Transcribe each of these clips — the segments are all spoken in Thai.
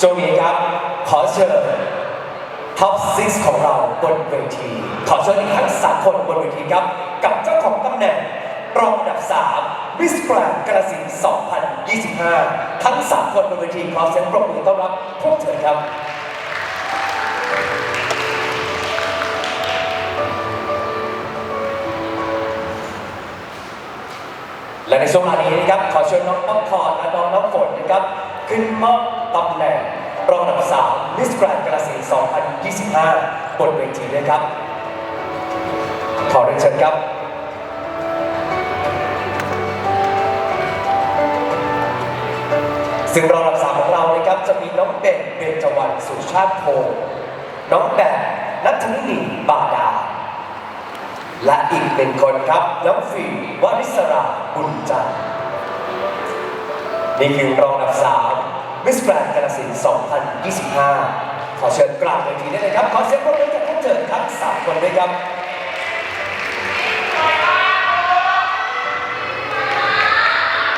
ช่วงนี้ครับ ขอเชิญท็อป6ของเราบนเวที ขอเชิญอีกทั้งสามคนบนเวทีครับ กับเจ้าของตำแหน่งรองอันดับ3มิสแกรนกระสิน2025 ทั้ง 3 คนบนเวทีขอเสียงปรบมือต้อนรับพวกเธอครับและในช่วงเวลานี้นะครับ ขอเชิญน้องป๊อปคอร์นและน้องน้ำฝนนะครับ ขึ้นมอบ ตำแหน่งรองอันดับ3มิสแกรนกระสิน2025 บนเวทีด้วยครับ ขอเรียนเชิญครับซึ่งรองอันดับสามของเรานะครับจะมีน้องเบนเบนจวรรณสุชาติโพงน้องแบนนัทนินีบาดา และอีกหนึ่งคนครับ น้องฟีวริศราบุญจันทร์นี่คือรองดับสาม มิสแกรนด์กาลสิน2025 ขอเชิญกราบเวทีได้เลยครับ ขอเสียงปรบมือกับท่านเจอทั้งสามคนด้วยครับ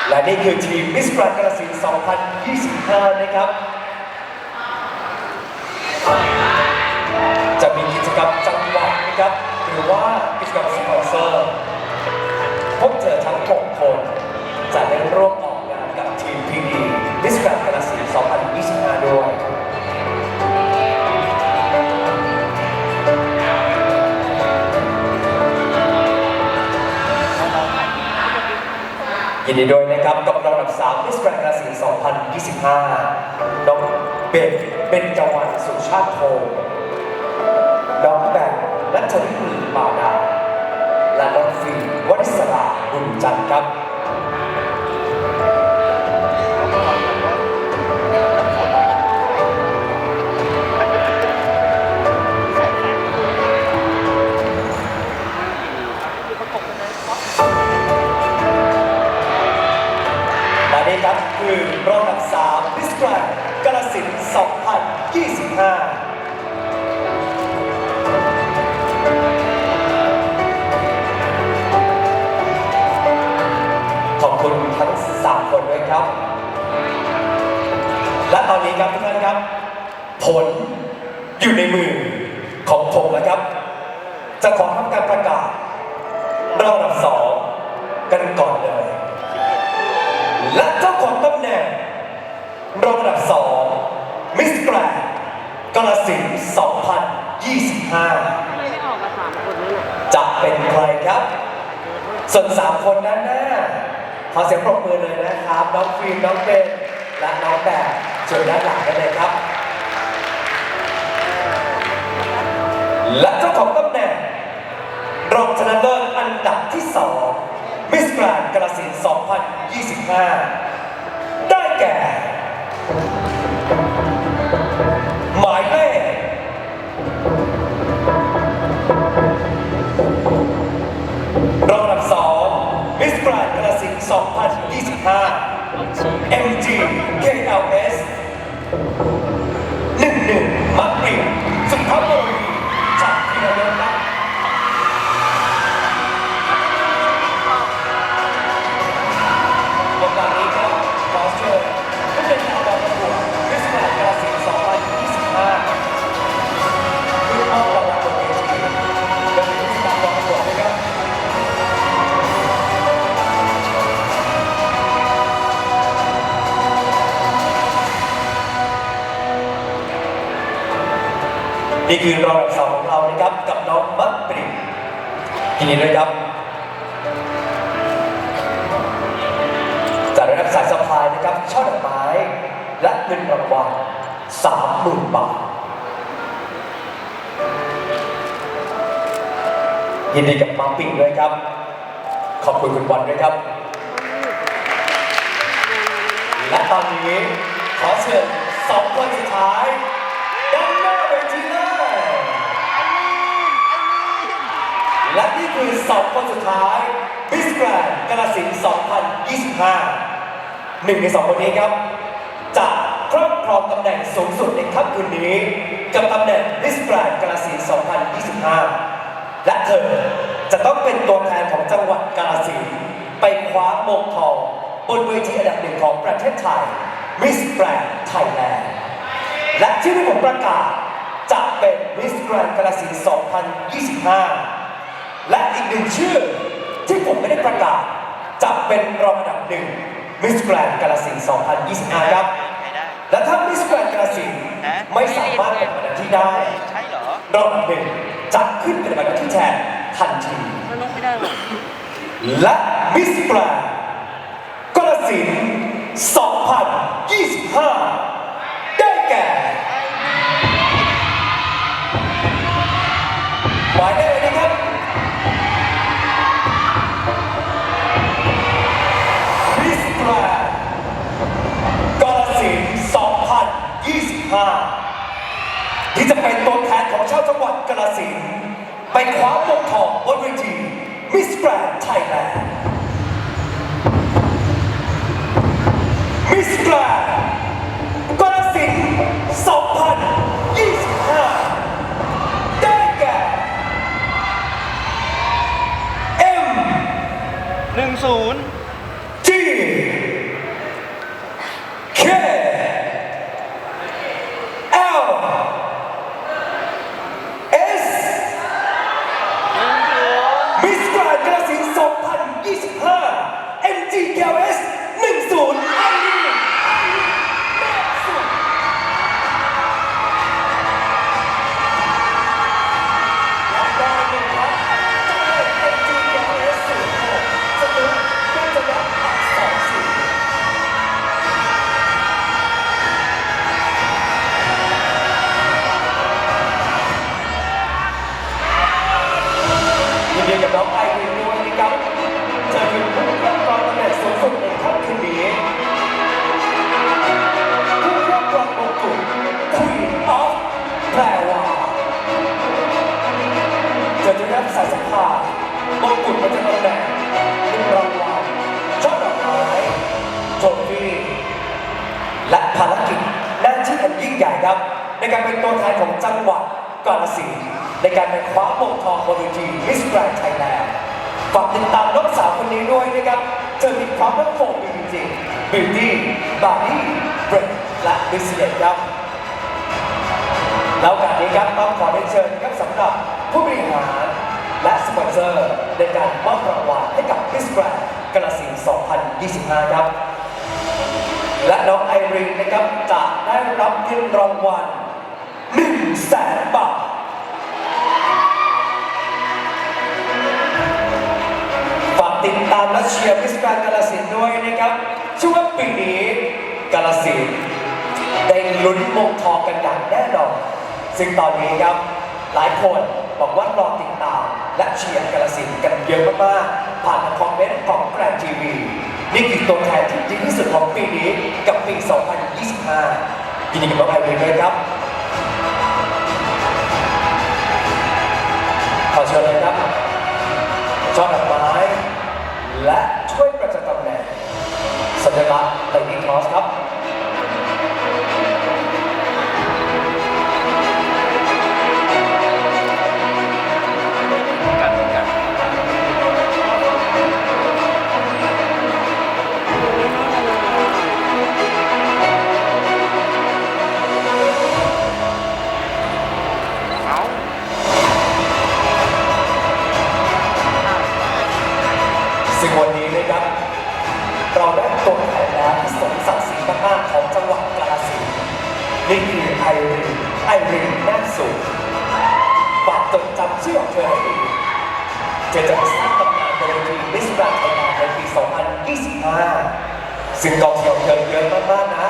และนี่คือทีมมิสแกรนด์กาลสิน2025 นะครับ ยินดีด้วยนะครับกับรองวัลสาวมิสแกรนด์กาฬสิน2025 น้องเบนเบนจวรรณสุชาติโพน้องแบงและชวินีบาดา และน้องฟีวริสราบุญจันทร์ครับ ครับคือรองอันดับ3มิสแกรนด์กาฬสิน2025ขอบคุณทั้ง 3 คนด้วยครับ และตอนนี้ครับทุกท่านครับ ผลอยู่ในมือของผมแล้วครับ จะขอทำการประกาศรอบอันดับสองกันก่อนเลย และเจ้าของตำแหน่ง รองอันดับสองมิสแกรนด์กาลสินธุ์2025 ไม่ได้ออกมาสามคนนั่นแหละจะเป็นใครครับ ส่วนสามคนด้านหน้า ขอเสียงปรบมือเลยนะครับ น้องฟิล์มน้องเบนและน้องแบบเชิญด้านหลังได้เลยครับ และเจ้าของตำแหน่ง รองชนะเลิศอันดับที่สองมิสแกรนด์กระสินธุ์2025 Get it out, best. นี่คือรองอันดับสองของเรานะครับกับน้องมัดปริทีนี้ด้วยครับจะได้รับสายสะพายนะครับช่อดอกไม้และเงินรางวัลสามหมื่นบาทยินดีกับมังปิงด้วยครับ ขอบคุณคุณวันด้วยครับ และตอนนี้ขอเชิญสองคนสุดท้ายด้าน และนี่คือสองคนสุดท้ายมิสแกรนด์กาลสิน2025 หนึ่งในสองคนนี้ครับ จะครอบครองตำแหน่งสูงสุดในค่ำคืนนี้ กับตำแหน่งมิสแกรนด์กาลสิน2025 และเธอจะต้องเป็นตัวแทนของจังหวัดกาลสินไปคว้ามงทองบนเวทีอันดับหนึ่งของประเทศไทยมิสแกรนด์ไทยแลนด์และที่ผมประกาศจะเป็นมิสแกรนด์กาลสิน2025 และอีกหนึ่งชื่อที่ผมไม่ได้ประกาศ จะเป็นรองอันดับหนึ่งมิสแกรนด์กาลสินธุ์2025 ครับใครได้และถ้ามิสแกรนด์กาลสินธุ์ไม่สามารถเป็นอันดับที่ได้ใช่เหรอรองอันดับหนึ่งจะขึ้นเป็นอันดับที่แทนทันทีมันลงไม่ได้หรอกและมิสแกรนด์กาลสินธุ์2025 ได้แก่หมายเลข สินไปคว้ามงทองบนเวทีมิสแกรนด์ไทยแลนด์มิสแกรนด์กรสินสอง แกรนด์ไทยแลนด์ฝากติดตามน้องสาวคนนี้ด้วยนะครับเธอมีความมั่นคงจริงๆบิวตี้บาร์ดี้เบรดและบิสเนสครับแล้วการนี้ครับต้องขอได้เชิญครับสำหรับผู้บริหารและสปอนเซอร์ในการมอบรางวัลให้กับมิสแกรนด์กาฬสินธุ์2025 ครับ และน้องไอรีนนะครับจะได้รับเงินรางวัล1แสนบาท ดตามและเชียร์มิสแกรกาลสินด้วยนะครับเชื่อว่าปีนี้กาลสินได้ลุ้นมงทองกันอย่างแน่นอนซึ่งตอนนี้ครับหลายคนบอกว่ารอติดตาม และเชียร์กาลสินกันเยอะมากๆผ่านคอมเมนต์ของแกรนทีวีนี่คือตัวแทนที่ดีที่สุดของปีนี้กับปี 2025 ยินดีกับน้องไอรีนด้วยครับขอเชิญเลยครับชอดอกไม้ และช่วยประจำตำแหน่งสัญลักษณ์ไลนิ่งคอสครับ ชื่อของเธอให้ดีเธอจะไปสร้างตำนานบนเวทีมิสแกรนด์ไทยแลนด์ในปี 2025 ซึ่งกองเชียร์ของเธอเยอะมากๆนะ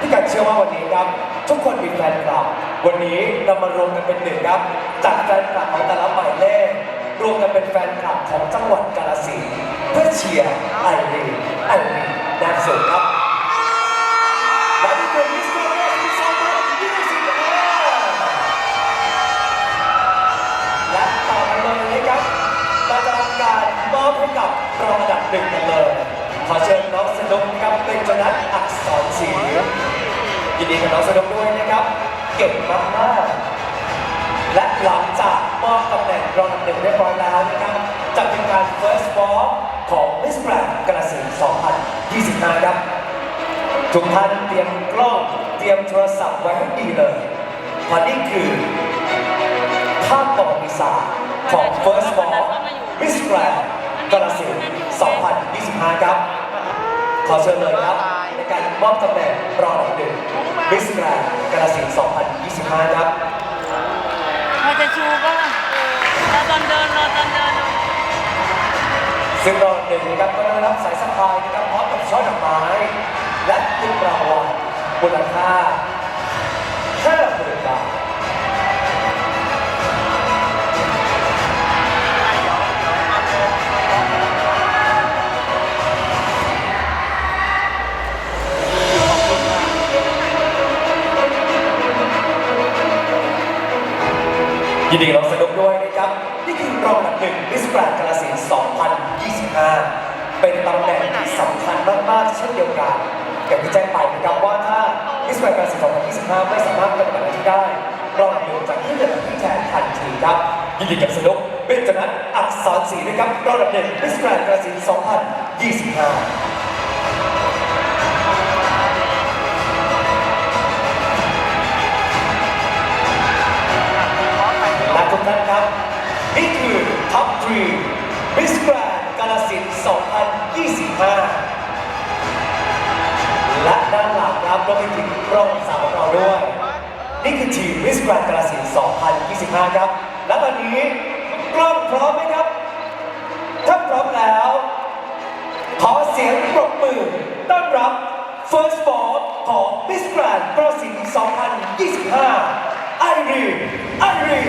พี่กันเชื่อว่าวันนี้ครับ ทุกคนมีแฟนคลับ วันนี้เรามารวมกันเป็นหนึ่งครับจากแฟนคลับของแต่ละหมายเลขรวมกันเป็นแฟนคลับของจังหวัดกาฬสินธุ์เพื่อเชียร์ไอรีนไอรีนแดนสุดครับ ครับเป็นจนัทอักษรศรียินดีกับน้องสนุกด้วยนะครับ เก่งมากๆและหลังจากมอบตำแหน่งรองอันดับหนึ่งเรียบร้อยแล้วนะครับจะเป็นการ first walk ของ Miss Grand กระสินธุ์2025ครับทุกท่านเตรียมกล้องตรียมโทรศัพท์ไว้ให้ดีเลยเพราะนี่คือภาพประวัติศาสตร์ของ First Ball Miss Grand กาลสินธุ์2025 ครับ ขอเชิญเลยครับ ในการมอบตำแหน่งรองอันดับหนึ่ง Miss Grand กาลสินธุ์2025 ครับเราจะชูป่ะเราตอนเดินเราตอนเดินซึ่งรองอันดับหนึ่งนะครับก็ได้รับสายสะพายนะครับพร้อมกับช่อดอกไม้ และทุนรางวัลมูลค่า ยินดีกับน้องสนุกด้วยนะครับ นี่คือรองอันดับหนึ่งมิสแกรนด์กาลสิน2025 เป็นตำแหน่งที่สำคัญมากๆเช่นเดียวกันอย่างที่แจ้งไปนะครับว่าถ้ามิสแกรนด์กาลสิน2025 ไม่สามารถปฏิบัติหน้าที่ได้รองอันดับหนึ่งจะขึ้นเป็นที่แทนทันทีครับ ยินดีกับสนุกเบญจนัทอักษรศรีนะครับรองอันดับหนึ่งมิสแกรนด์กาลสิน2025 มิสแกรนกาลสิน2025 และด้านหลังครับก็มีถึงรองสาวของเราด้วย นี่คือทีมมิสแกรนกาลสิน2025 ครับ และตอนนี้กล้องพร้อมไหมครับ ถ้าพร้อมแล้ว ขอเสียงปรบมือต้อนรับ First Ball ของ Miss Grand กระสินธุ์2025ไอรีนไอรีน